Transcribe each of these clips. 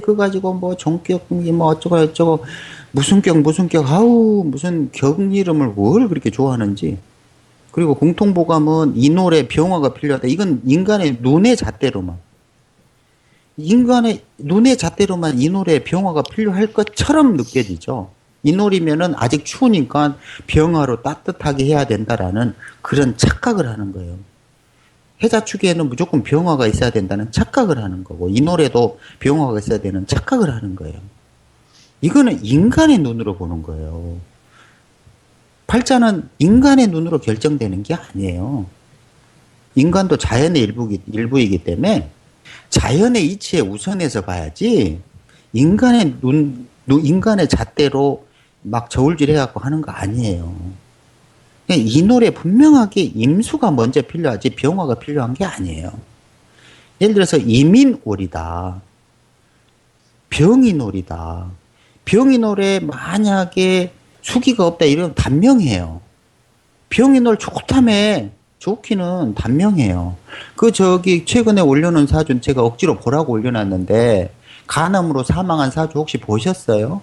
그거 가지고 뭐 종격 뭐 어쩌고 저쩌고 무슨 격 무슨 격 아우 무슨 격 이름을 뭘 그렇게 좋아하는지 그리고 공통보감은 이 노래 병화가 필요하다 이건 인간의 눈의 잣대로만 인간의 눈의 잣대로만 이 노래 병화가 필요할 것처럼 느껴지죠. 이 노래면은 아직 추우니까 병화로 따뜻하게 해야 된다라는 그런 착각을 하는 거예요. 해자 축에는 무조건 병화가 있어야 된다는 착각을 하는 거고 이 노래도 병화가 있어야 되는 착각을 하는 거예요. 이거는 인간의 눈으로 보는 거예요. 팔자는 인간의 눈으로 결정되는 게 아니에요. 인간도 자연의 일부기, 일부이기 때문에 자연의 이치에 우선해서 봐야지 인간의 눈, 눈- 인간의 잣대로 막 저울질 해갖고 하는 거 아니에요. 그냥 이 노래 분명하게 임수가 먼저 필요하지 병화가 필요한 게 아니에요. 예를 들어서 이민올이다. 병인올이다. 병인올에 만약에 수기가 없다 이러면 단명해요. 병인올 좋다며 좋기는 단명해요. 그 저기 최근에 올려놓은 사준 제가 억지로 보라고 올려놨는데 간암으로 사망한 사주 혹시 보셨어요?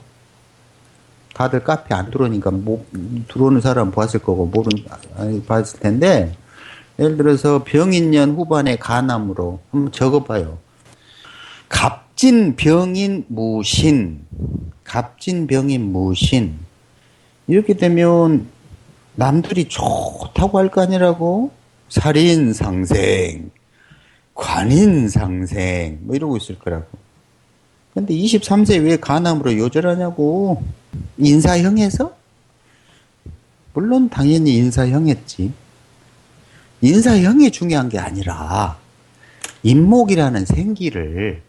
다들 카페 안 들어오니까 못 들어오는 사람 봤을 거고 모르는 아니 봤을 텐데 예를 들어서 병인년 후반에 간암으로 한번 적어봐요. 갑진 병인 무신 갑진 병인 무신. 이렇게 되면 남들이 좋다고 할 거 아니라고? 살인 상생 관인 상생 뭐 이러고 있을 거라고 근데 23세 왜 간암으로 요절하냐고. 인사형에서? 물론 당연히 인사형했지. 인사형이 중요한 게 아니라 인목이라는 생기를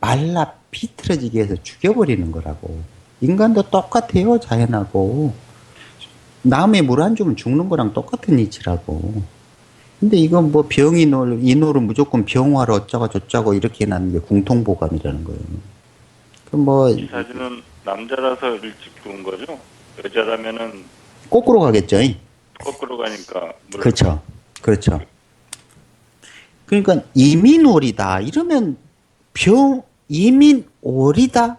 말라 비틀어지게 해서 죽여버리는 거라고. 인간도 똑같아요 자연하고. 남의 물 안 주면 죽는 거랑 똑같은 이치라고 근데 이건 뭐 병이 놀, 이노를 무조건 병화로 어쩌고 저쩌고 이렇게 해놨는 게 궁통보감이라는 거예요. 그 뭐 이 사주는 남자라서 일찍 죽은 거죠? 여자라면은 거꾸로 가겠죠. 이? 거꾸로 가니까 물- 그렇죠. 그렇죠. 그러니까 이민올이다 이러면 병 이민올이다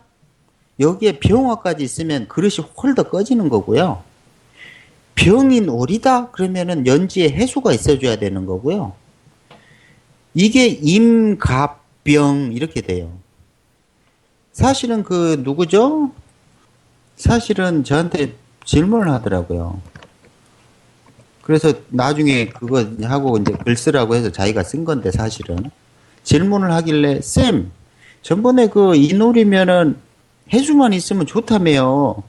여기에 병화까지 있으면 그릇이 홀더 꺼지는 거고요. 병인올이다 그러면은 연지에 해수가 있어줘야 되는 거고요. 이게 임갑병 이렇게 돼요. 사실은 그 누구죠? 사실은 저한테 질문을 하더라고요. 그래서 나중에 그거 하고 이제 글 쓰라고 해서 자기가 쓴 건데 사실은 질문을 하길래 쌤 전번에 그 이놀이면은 해수만 있으면 좋다며요.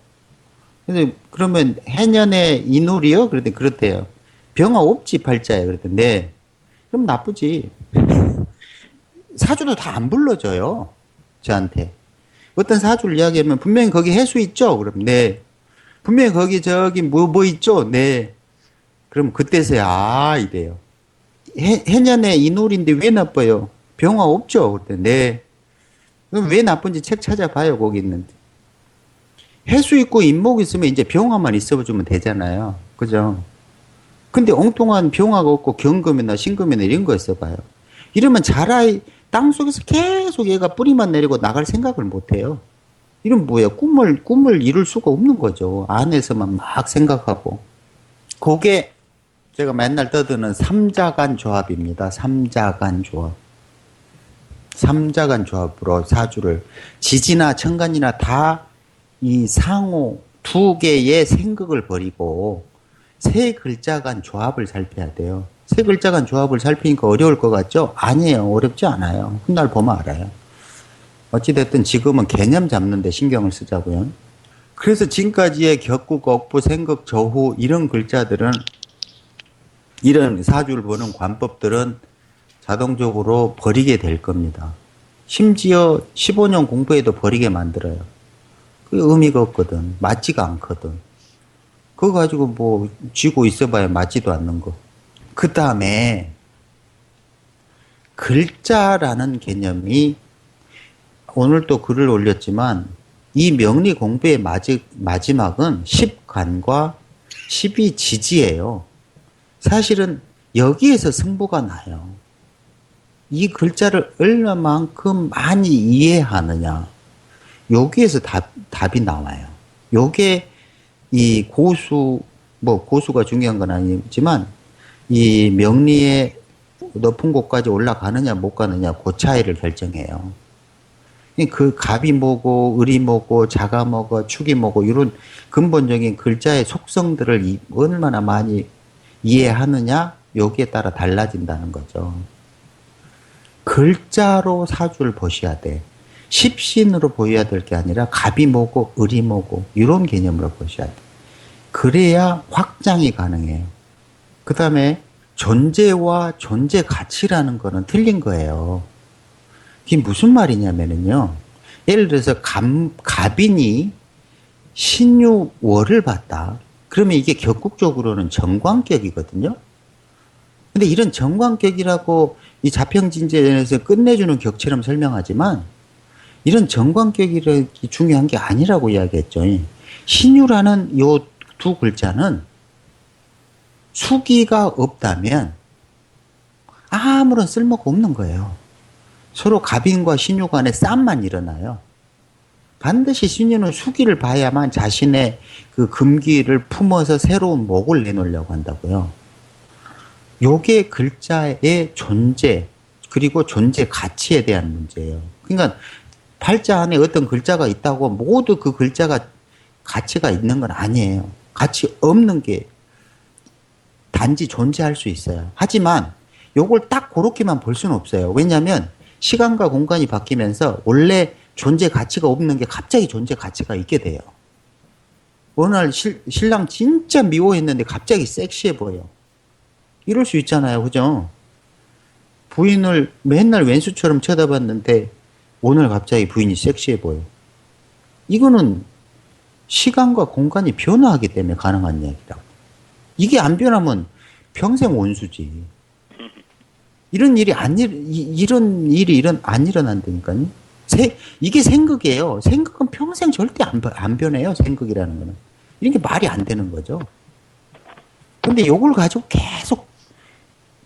근데 그러면 해년에 이놀이요? 그랬더니 그렇대요. 병화 없지 팔자에 그랬더니 네. 그럼 나쁘지. 사주도 다 안 불러줘요. 저한테. 어떤 사주를 이야기하면 분명히 거기 해수 있죠? 그럼 네. 분명히 거기 저기 뭐뭐 있죠? 네. 그럼 그때서야 아 이래요. 해, 해년에 이놀인데 왜 나빠요? 병화 없죠? 그랬더니 네. 그럼 왜 나쁜지 책 찾아봐요. 거기 있는데. 해수 있고 인목 있으면 이제 병화만 있어주면 되잖아요. 그죠? 근데 엉뚱한 병화가 없고 경금이나 신금이나 이런 거 있어봐요. 이러면 자라이 땅 속에서 계속 얘가 뿌리만 내리고 나갈 생각을 못 해요. 이런 뭐야? 꿈을 꿈을 이룰 수가 없는 거죠. 안에서만 막 생각하고. 그게 제가 맨날 떠드는 삼자간 조합입니다. 삼자간 조합. 삼자간 조합으로 사주를 지지나 천간이나 다 이 상호 두 개의 생극을 버리고 세 글자 간 조합을 살펴야 돼요. 세 글자 간 조합을 살피니까 어려울 것 같죠? 아니에요. 어렵지 않아요. 훗날 보면 알아요. 어찌됐든 지금은 개념 잡는 데 신경을 쓰자고요. 그래서 지금까지의 격국, 억부, 생극, 저후 이런 글자들은 이런 사주를 보는 관법들은 자동적으로 버리게 될 겁니다. 심지어 15년 공부해도 버리게 만들어요. 그 의미가 없거든. 맞지가 않거든. 그거 가지고 뭐 쥐고 있어봐야 맞지도 않는 거. 그 다음에 글자라는 개념이 오늘 또 글을 올렸지만 이 명리 공부의 마지, 마지막은 10간과 12지지예요. 사실은 여기에서 승부가 나요. 이 글자를 얼마만큼 많이 이해하느냐. 여기에서 답, 답이 나와요. 요게 이 고수, 뭐 고수가 중요한 건 아니지만 이 명리의 높은 곳까지 올라가느냐 못 가느냐 그 차이를 결정해요. 그 갑이 뭐고 을이 뭐고 자가 뭐고 축이 뭐고 이런 근본적인 글자의 속성들을 이- 얼마나 많이 이해하느냐 여기에 따라 달라진다는 거죠. 글자로 사주를 보셔야 돼. 십신으로 보여야 될 게 아니라 갑이 뭐고 을이 뭐고 이런 개념으로 보셔야 돼. 그래야 확장이 가능해요. 그 다음에 존재와 존재 가치라는 거는 틀린 거예요. 이게 무슨 말이냐면은요. 예를 들어서 감, 갑인이 신유월을 봤다. 그러면 이게 격국적으로는 정관격이거든요. 근데 이런 정관격이라고 이 자평진제에서 끝내주는 격처럼 설명하지만 이런 정관격이 중요한 게 아니라고 이야기했죠. 신유라는 요 두 글자는 수기가 없다면 아무런 쓸모가 없는 거예요. 서로 갑인과 신유 간에 싸움만 일어나요. 반드시 신유는 수기를 봐야만 자신의 그 금기를 품어서 새로운 목을 내놓으려고 한다고요. 요게 글자의 존재, 그리고 존재 가치에 대한 문제예요. 그러니까 팔자 안에 어떤 글자가 있다고 모두 그 글자가 가치가 있는 건 아니에요. 가치 없는 게 단지 존재할 수 있어요. 하지만 요걸 딱 그렇게만 볼 수는 없어요. 왜냐하면 시간과 공간이 바뀌면서 원래 존재 가치가 없는 게 갑자기 존재 가치가 있게 돼요. 어느 날 실, 신랑 진짜 미워했는데 갑자기 섹시해 보여. 이럴 수 있잖아요. 그죠? 부인을 맨날 왼수처럼 쳐다봤는데 오늘 갑자기 부인이 섹시해 보여. 이거는 시간과 공간이 변화하기 때문에 가능한 얘기라고. 이게 안 변하면 평생 원수지. 이런 일이 안 일, 이- 이런 일이 일은 안 일어난다니까요. 세, 이게 생극이에요. 생극은 평생 절대 안, 변- 안 변해요. 생극이라는 거는. 이런 게 말이 안 되는 거죠. 근데 요걸 가지고 계속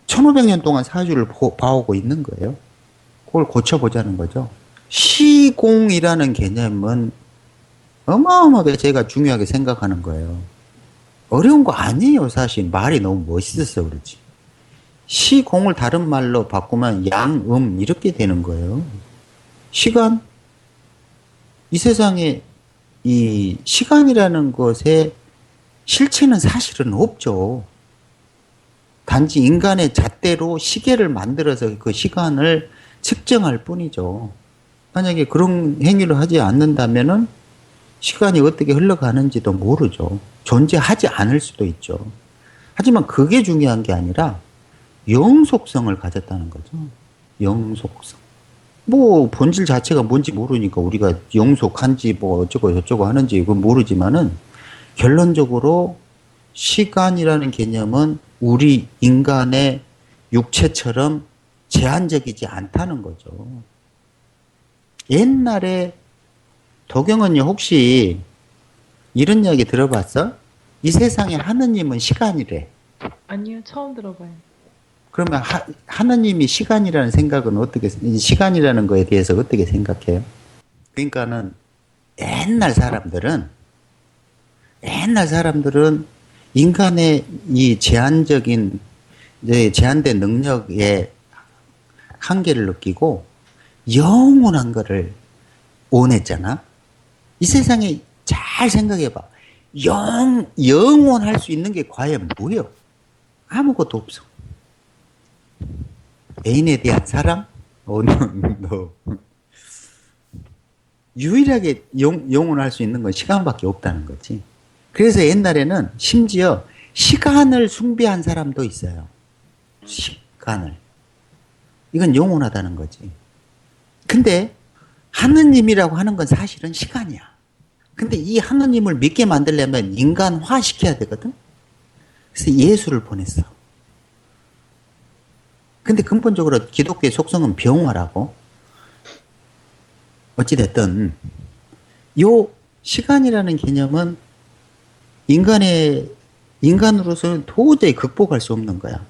1500년 동안 사주를 보- 봐오고 있는 거예요. 그걸 고쳐보자는 거죠. 시공이라는 개념은 어마어마하게 제가 중요하게 생각하는 거예요. 어려운 거 아니에요, 사실. 말이 너무 멋있어서 그렇지. 시공을 다른 말로 바꾸면 양, 음, 이렇게 되는 거예요. 시간? 이 세상에 이 시간이라는 것의 실체는 사실은 없죠. 단지 인간의 잣대로 시계를 만들어서 그 시간을 측정할 뿐이죠. 만약에 그런 행위를 하지 않는다면은 시간이 어떻게 흘러가는지도 모르죠. 존재하지 않을 수도 있죠. 하지만 그게 중요한 게 아니라 영속성을 가졌다는 거죠. 영속성. 뭐 본질 자체가 뭔지 모르니까 우리가 영속한지 뭐 어쩌고 저쩌고 하는지 그건 모르지만은 결론적으로 시간이라는 개념은 우리 인간의 육체처럼 제한적이지 않다는 거죠. 옛날에 도경은요 혹시 이런 이야기 들어봤어? 이 세상에 하느님은 시간이래. 아니요, 처음 들어봐요. 그러면 하, 하느님이 시간이라는 생각은 어떻게 이 시간이라는 거에 대해서 어떻게 생각해요? 그러니까는 옛날 사람들은 옛날 사람들은 인간의 이 제한적인 제한된 능력의 한계를 느끼고 영원한 거를 원했잖아. 이 세상에 잘 생각해 봐. 영 영원할 수 있는 게 과연 뭐예요? 아무것도 없어. 애인에 대한 사랑? 어, no, no. 유일하게 영, 영원할 수 있는 건 시간밖에 없다는 거지. 그래서 옛날에는 심지어 시간을 숭배한 사람도 있어요. 시간을. 이건 영원하다는 거지. 근데 하느님이라고 하는 건 사실은 시간이야. 근데 이 하느님을 믿게 만들려면 인간화 시켜야 되거든? 그래서 예수를 보냈어. 근데 근본적으로 기독교의 속성은 병화라고. 어찌됐든, 요 시간이라는 개념은 인간의, 인간으로서는 도저히 극복할 수 없는 거야.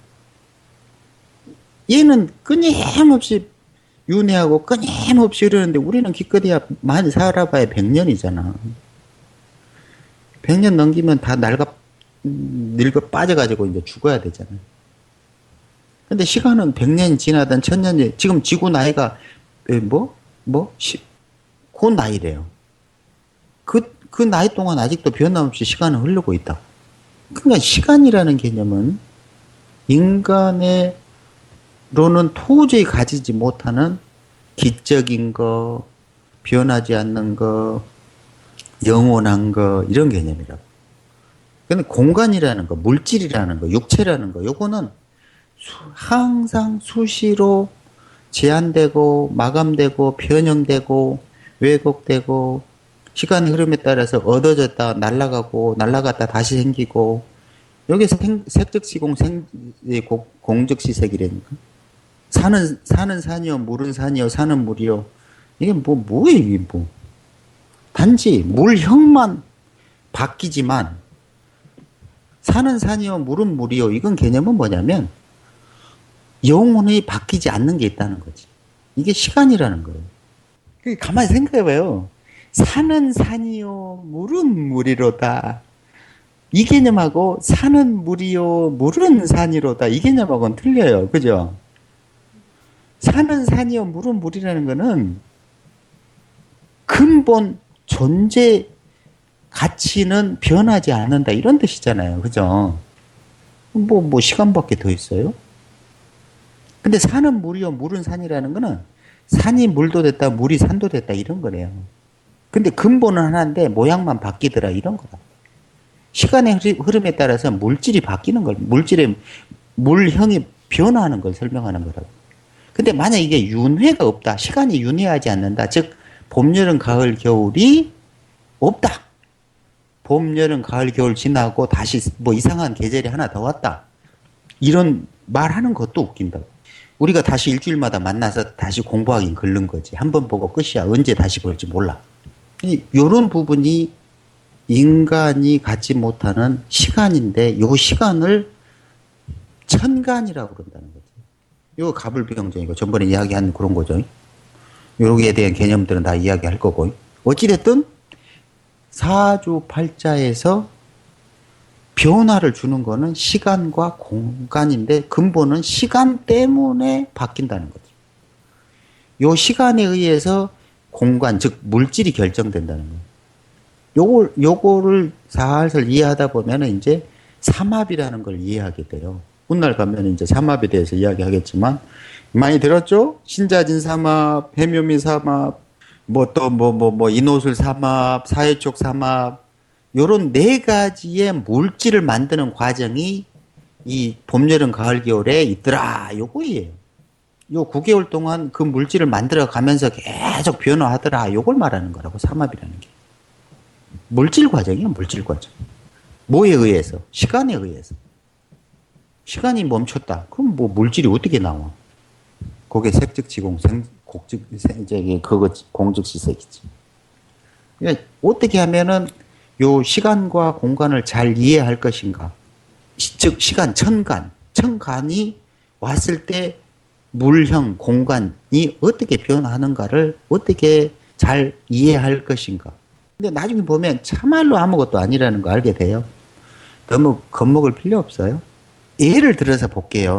얘는 끊임없이 윤회하고 끊임없이 이러는데 우리는 기껏해야 많이 살아봐야 100년이잖아. 100년 넘기면 다 낡아, 음, 늙어 빠져가지고 이제 죽어야 되잖아. 근데 시간은 100년이 지나든 1000년이, 지금 지구 나이가, 에, 뭐? 뭐? 시, 그 나이래요. 그, 그 나이 동안 아직도 변함없이 시간은 흐르고 있다. 그러니까 시간이라는 개념은 인간의 로는 도저히 가지지 못하는 기적인 거, 변하지 않는 거, 영원한 거, 이런 개념이라고. 근데 공간이라는 거, 물질이라는 거, 육체라는 거, 요거는 수- 항상 수시로 제한되고, 마감되고, 변형되고, 왜곡되고, 시간 흐름에 따라서 얻어졌다, 날아가고, 날아갔다 다시 생기고, 여기 생, 색즉시공 공즉시색이라니까. 사는, 사는 산이요, 물은 산이요, 사는 물이요. 이게 뭐, 뭐예요, 이게 뭐. 단지 물형만 바뀌지만, 사는 산이요, 물은 물이요. 이건 개념은 뭐냐면, 영혼이 바뀌지 않는 게 있다는 거지. 이게 시간이라는 거예요. 그 가만히 생각해봐요. 사는 산이요, 물은 물이로다. 이 개념하고 사는 물이요, 물은 산이로다. 이 개념하고는 틀려요. 그죠? 사는 산이요, 물은 물이라는 거는 근본 존재 가치는 변하지 않는다. 이런 뜻이잖아요. 그죠? 뭐, 뭐, 시간밖에 더 있어요? 근데 산은 물이요, 물은 산이라는 거는 산이 물도 됐다, 물이 산도 됐다, 이런 거래요. 근데 근본은 하나인데 모양만 바뀌더라, 이런 거다. 시간의 흐름에 따라서 물질이 바뀌는 걸, 물질의 물형이 변화하는 걸 설명하는 거라고. 근데 만약 이게 윤회가 없다, 시간이 윤회하지 않는다, 즉, 봄, 여름, 가을, 겨울이 없다. 봄, 여름, 가을, 겨울 지나고 다시 뭐 이상한 계절이 하나 더 왔다. 이런 말하는 것도 웃긴다고. 우리가 다시 일주일마다 만나서 다시 공부하긴 걸른 거지. 한 번 보고 끝이야. 언제 다시 볼지 몰라. 이, 요런 부분이 인간이 갖지 못하는 시간인데, 요 시간을 천간이라고 그런다는 거지. 요 가불비경전이고, 전번에 이야기한 그런 거죠. 요기에 대한 개념들은 다 이야기할 거고. 어찌됐든, 사주 팔자에서 변화를 주는 거는 시간과 공간인데 근본은 시간 때문에 바뀐다는 거죠. 요 시간에 의해서 공간, 즉 물질이 결정된다는 거예요. 요걸 요거를 살살 이해하다 보면은 이제 삼합이라는 걸 이해하게 돼요. 훗날 가면 이제 삼합에 대해서 이야기하겠지만 많이 들었죠? 신자진 삼합, 해묘미 삼합, 뭐 또 뭐 뭐뭐 인호술 삼합, 사회촉 삼합 요런 네 가지의 물질을 만드는 과정이 이 봄, 여름, 가을, 겨울에 있더라. 요거예요. 요 9개월 동안 그 물질을 만들어 가면서 계속 변화하더라. 요걸 말하는 거라고 삼합이라는 게. 물질 과정이에요, 물질 과정. 뭐에 의해서? 시간에 의해서. 시간이 멈췄다. 그럼 뭐 물질이 어떻게 나와? 그게 색즉지공, 생, 곡즉, 생, 저기, 그거, 공즉시색이지. 어떻게 하면은 요 시간과 공간을 잘 이해할 것인가? 시- 즉, 시간, 천간. 천간이 왔을 때 물형, 공간이 어떻게 변하는가를 어떻게 잘 이해할 것인가? 근데 나중에 보면 참말로 아무것도 아니라는 거 알게 돼요. 너무 겁먹을 필요 없어요. 예를 들어서 볼게요.